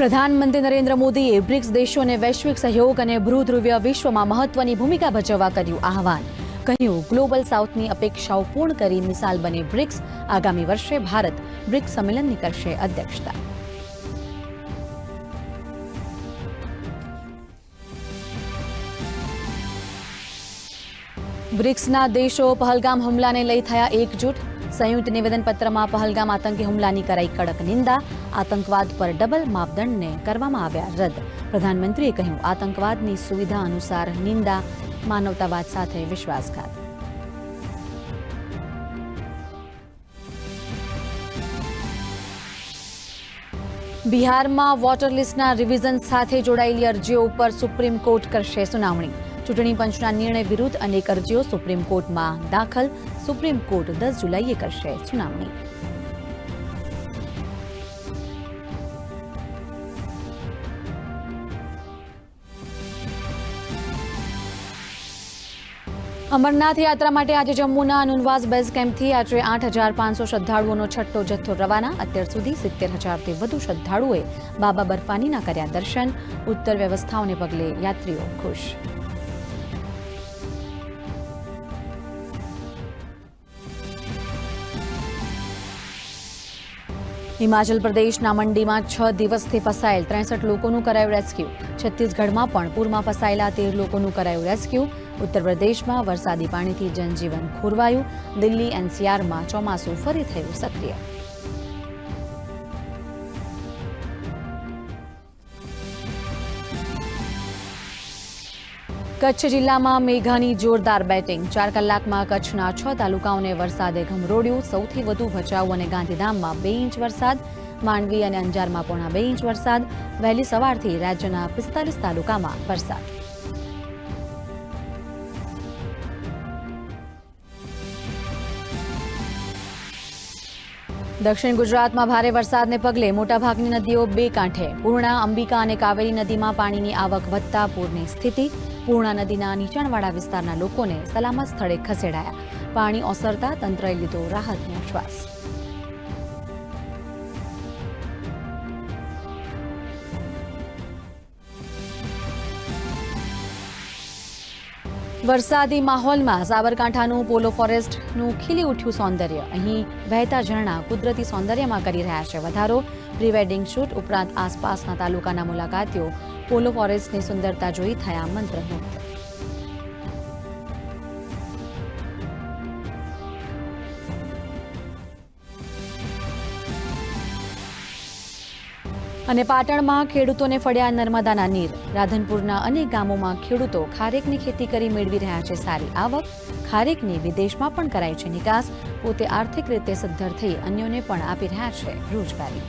પ્રધાનમંત્રી નરેન્દ્ર મોદીએ બ્રિક્સ દેશોને વૈશ્વિક સહયોગ અને ભૂધ્રુવ્ય વિશ્વમાં મહત્વની ભૂમિકા ભજવવા કર્યું આહવાન. કહ્યું, ગ્લોબલ સાઉથની અપેક્ષાઓ પૂર્ણ કરી મિસાલ બને બ્રિક્સ. આગામી વર્ષે ભારત બ્રિક્સ સંમેલનની કરશે અધ્યક્ષતા. બ્રિક્સના દેશો પહલગામ હુમલાને લઈ થયા એકજૂટ. સંયુક્ત નિવેદનપત્રમાં પહલગામ આતંકી હુમલાની કરાઈ કડક નિંદા, આતંકવાદ પર ડબલ માપદંડને કરવામાં આવ્યા રદ. પ્રધાનમંત્રીએ કહ્યું, આતંકવાદની સુવિધા અનુસાર નિંદા, માનવતાવાદ સાથે વિશ્વાસઘાત. બિહારમાં વોટર લિસ્ટના રિવિઝન સાથે જોડાયેલી અરજીઓ ઉપર સુપ્રીમ કોર્ટ કરશે સુનાવણી. ચૂંટણી પંચના નિર્ણય વિરુદ્ધ અનેક અરજીઓ સુપ્રીમ કોર્ટમાં દાખલ. સુપ્રીમ કોર્ટ દસ જુલાઈએ કરશે સુનાવણી. અમરનાથ યાત્રા માટે આજે જમ્મુના અનુનવાસ બેઝ કેમ્પથી આજે આઠ હજાર પાંચસો શ્રદ્ધાળુઓનો છઠ્ઠો જથ્થો રવાના. અત્યાર સુધી સિત્તેર હજારથી વધુ શ્રદ્ધાળુઓએ બાબા બર્ફાનીના કર્યા દર્શન. ઉત્તર વ્યવસ્થાઓને પગલે યાત્રીઓ ખુશ. હિમાચલ પ્રદેશના મંડીમાં છ દિવસથી ફસાયેલ ત્રેસઠ લોકોનું કરાયું રેસ્ક્યુ. છત્તીસગઢમાં પણ પૂરમાં ફસાયેલા તેર લોકોનું કરાયું રેસ્ક્યુ. ઉત્તર પ્રદેશમાં વરસાદી પાણીથી જનજીવન ખોરવાયું. દિલ્હી એનસીઆરમાં ચોમાસું ફરી થયું સક્રિય. કચ્છ જિલ્લામાં મેઘાની જોરદાર બેટિંગ. ચાર કલાકમાં કચ્છના છ તાલુકાઓને વરસાદે ઘમરોડ્યું સૌથી વધુ ભચાઉ અને ગાંધીધામમાં બે ઇંચ વરસાદ, માંડવી અને અંજારમાં પોણા બે ઇંચ વરસાદ. વહેલી સવારથી રાજ્યના પિસ્તાલીસ તાલુકામાં વરસાદ. દક્ષિણ ગુજરાતમાં ભારે વરસાદને પગલે મોટાભાગની નદીઓ બે કાંઠે, પૂર્ણા, અંબિકા અને કાવેરી નદીમાં પાણીની આવક વધતા પૂરની સ્થિતિ. પૂર્ણા નદીના નીચાણવાળા વિસ્તારના લોકોને સલામત સ્થળે ખસેડાયા. પાણી ઓસરતા તંત્રએ લીધો રાહતનો શ્વાસ. વરસાદી માહોલમાં સાબરકાંઠાનું પોલો ફોરેસ્ટનું ખીલી ઉઠ્યું સૌંદર્ય. અહીં વહેતા ઝરણા કુદરતી સૌંદર્યમાં કરી રહ્યા છે. વધારો પ્રી વેડિંગ શૂટ ઉપરાંત આસપાસના તાલુકાના મુલાકાતીઓ પોલો ફોરેસ્ટની સુંદરતા જોઈ થયા મંત્રમુગ્ધ. અને પાટણમાં ખેડૂતોને ફળ્યા નર્મદાના નીર. રાધનપુરના અનેક ગામોમાં ખેડૂતો ખારેકની ખેતી કરી મેળવી રહ્યા છે સારી આવક. ખારેકની વિદેશમાં પણ કરાય છે નિકાસ. પોતે આર્થિક રીતે સદ્ધર થઈ અન્યોને પણ આપી રહ્યા છે રોજગારી.